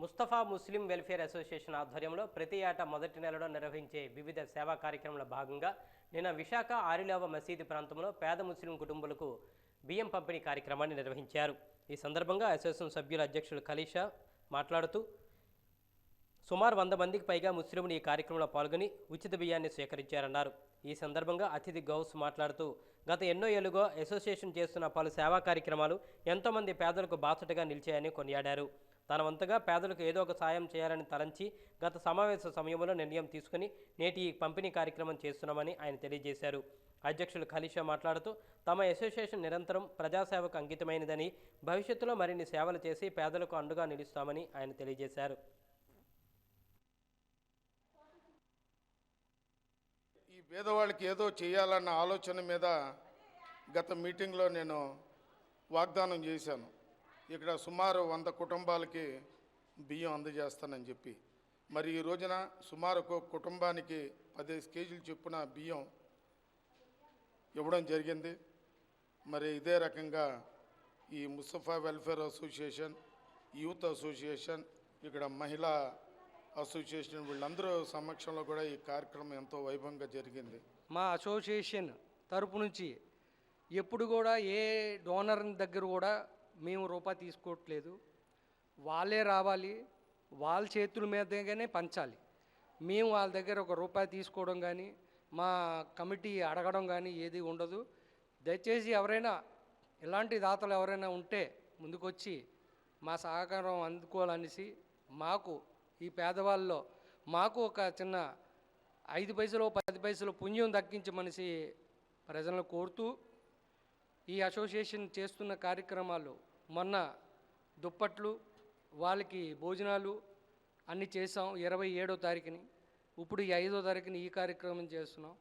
ముస్తఫా ముస్లిం welfare association ఆధ్వర్యంలో ప్రతి ఏటా మొదటి నెలలో నిర్వహించే వివిధ సేవా కార్యక్రమాల భాగంగా నిన్న విశాఖ ఆరిలావ మసీదు ప్రాంతంలో పేద ముస్లిం కుటుంబాలకు బియ్యం పంపిణీ కార్యక్రమాన్ని నిర్వహించారు. ఈ సందర్భంగా అసోసియేషన్ సభ్యుల అధ్యక్షులు ఖలీషా మాట్లాడుతూ సుమారు వంద మందికి పైగా ముస్లింలు ఈ కార్యక్రమంలో పాల్గొని ఉచిత బియ్యాన్ని స్వీకరించారన్నారు. ఈ సందర్భంగా అతిథి గౌస్ మాట్లాడుతూ గత ఎన్నో ఏళ్ళుగా అసోసియేషన్ చేస్తున్న పలు సేవా కార్యక్రమాలు ఎంతోమంది పేదలకు బాసటగా నిలిచాయని కొనియాడారు. తన వంతుగా పేదలకు ఏదో ఒక సాయం చేయాలని తలంచి గత సమావేశ సమయంలో నిర్ణయం తీసుకుని నేటి ఈ పంపిణీ కార్యక్రమం చేస్తున్నామని ఆయన తెలియజేశారు. అధ్యక్షులు ఖలీషా మాట్లాడుతూ తమ అసోసియేషన్ నిరంతరం ప్రజాసేవకు అంకితమైనదని భవిష్యత్తులో మరిన్ని సేవలు చేసి పేదలకు అండుగా నిలుస్తామని ఆయన తెలియజేశారు. ఈ పేదవాళ్ళకి ఏదో చేయాలన్న ఆలోచన మీద గత మీటింగ్లో నేను వాగ్దానం చేశాను. ఇక్కడ సుమారు వంద కుటుంబాలకి బియ్యం అందజేస్తానని చెప్పి. మరి ఈ రోజున సుమారు ఒక కుటుంబానికి పదిహేను కేజీలు చొప్పున బియ్యం ఇవ్వడం జరిగింది. మరి ఇదే రకంగా ఈ Mustafa welfare association youth association ఇక్కడ మహిళా అసోసియేషన్ వీళ్ళందరూ సమక్షంలో కూడా ఈ కార్యక్రమం ఎంతో వైభవంగా జరిగింది. మా అసోసియేషన్ తరపు నుంచి ఎప్పుడు కూడా ఏ డోనర్ దగ్గర కూడా మేము రూపాయి తీసుకోవట్లేదు. వాళ్ళే రావాలి. వాళ్ళ చేతుల మీదగానే పంచాలి. మేము వాళ్ళ దగ్గర ఒక రూపాయి తీసుకోవడం కానీ మా కమిటీ అడగడం కానీ ఏది ఉండదు. దయచేసి ఎవరైనా ఇలాంటి దాతలు ఎవరైనా ఉంటే ముందుకొచ్చి మా సహకారం అందుకోవాలనేసి మాకు ఈ పేదవాళ్ళలో మాకు ఒక చిన్న ఐదు పైసలు పది పైసలు పుణ్యం దక్కించమనిసి ప్రజలను కోరుతూ ఈ అసోసియేషన్ చేస్తున్న కార్యక్రమాలు మొన్న దుప్పట్లు వాళ్ళకి భోజనాలు అన్నీ చేసాం ఇరవై ఏడో తారీఖుని. ఇప్పుడు ఈ ఐదో తారీఖుని ఈ కార్యక్రమం చేస్తున్నాం.